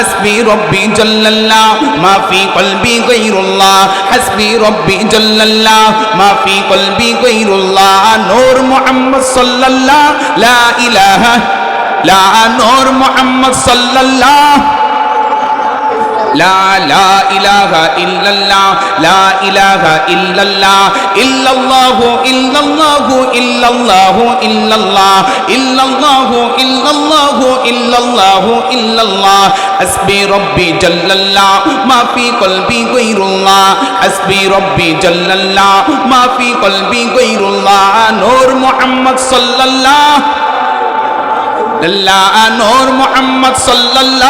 হাসবি রব্বি জল্লাল্লাহ মা ফি কলবি গায়রুল্লাহ হাসবি রব্বি জল্লাল্লাহ মা ফি কলবি গায়রুল্লাহ নূর মুহাম্মদ সাল্লাল্লাহ লা ইলাহা লা নূর মুহাম্মদ সাল্লাল্লাহ لا لا إله إلا الله. لا إله إلا الله. إلا الله. إلا الله. ইল্লাল্লাহু ইল্লাল্লাহ, হাসবি রব্বি জাল্লাল্লাহ মা ফি কলবি গৈরুল্লাহ, হাসবি রব্বি জাল্লাল্লাহ মা ফি কলবি গৈরুল্লাহ, নূর মুহাম্মদ সাল্লাল্লাহ লাল্লা নূর মুহাম্মদ সাল্লাল্লাহ